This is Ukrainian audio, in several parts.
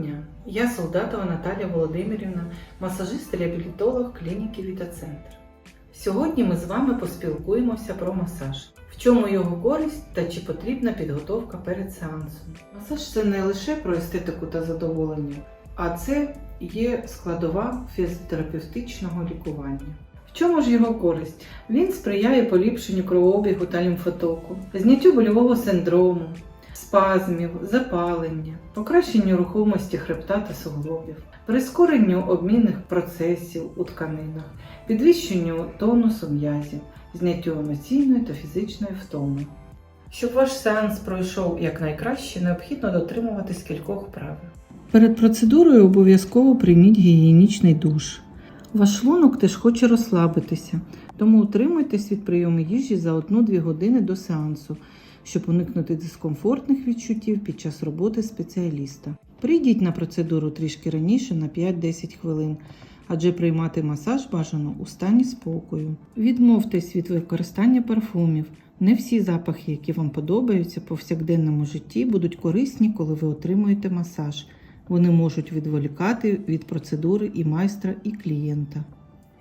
дня! Я Солдатова Наталія Володимирівна, масажист-реабілітолог клініки Вітацентр. Сьогодні ми з вами поспілкуємося про масаж. В чому його користь та чи потрібна підготовка перед сеансом. Масаж це не лише про естетику та задоволення, а це є складова фізіотерапевтичного лікування. В чому ж його користь? Він сприяє поліпшенню кровообігу та лімфотоку, зняттю больового синдрому, спазмів, запалення, покращенню рухомості хребта та суглобів, прискоренню обмінних процесів у тканинах, підвищенню тонусу м'язів, зняттю емоційної та фізичної втоми. Щоб ваш сеанс пройшов якнайкраще, необхідно дотримуватись кількох правил. Перед процедурою обов'язково прийміть гігієнічний душ. Ваш шлунок теж хоче розслабитися, тому утримуйтесь від прийому їжі за 1-2 години до сеансу, щоб уникнути дискомфортних відчуттів під час роботи спеціаліста. Прийдіть на процедуру трішки раніше на 5-10 хвилин, адже приймати масаж бажано у стані спокою. Відмовтесь від використання парфумів. Не всі запахи, які вам подобаються повсякденному житті, будуть корисні, коли ви отримуєте масаж. Вони можуть відволікати від процедури і майстра, і клієнта.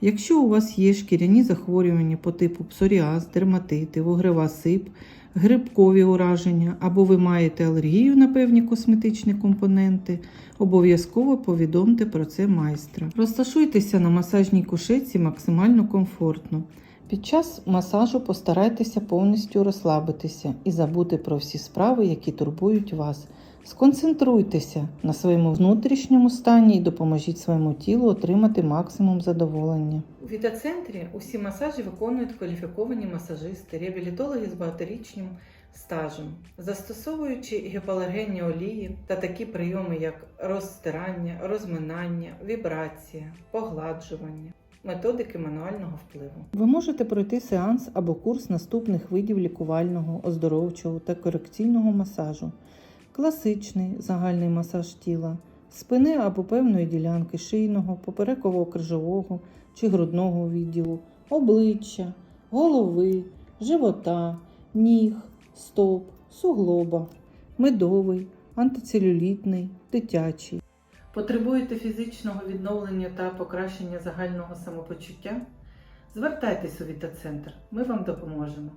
Якщо у вас є шкіряні захворювання по типу псоріаз, дерматити, вугрева сип, грибкові ураження або ви маєте алергію на певні косметичні компоненти, обов'язково повідомте про це майстра. Розташуйтеся на масажній кушетці максимально комфортно. Під час масажу постарайтеся повністю розслабитися і забути про всі справи, які турбують вас. Сконцентруйтеся на своєму внутрішньому стані і допоможіть своєму тілу отримати максимум задоволення. У Вітацентрі усі масажі виконують кваліфіковані масажисти, реабілітологи з багаторічним стажем, застосовуючи гіпоалергенні олії та такі прийоми, як розстирання, розминання, вібрація, погладжування. Методики мануального впливу. Ви можете пройти сеанс або курс наступних видів лікувального, оздоровчого та корекційного масажу класичний загальний масаж тіла, спини або певної ділянки шийного, поперекового крижового чи грудного відділу, обличчя, голови, живота, ніг, стоп, суглоба, медовий, антицелюлітний, дитячий. Потребуєте фізичного відновлення та покращення загального самопочуття? Звертайтесь у Вітацентр, ми вам допоможемо.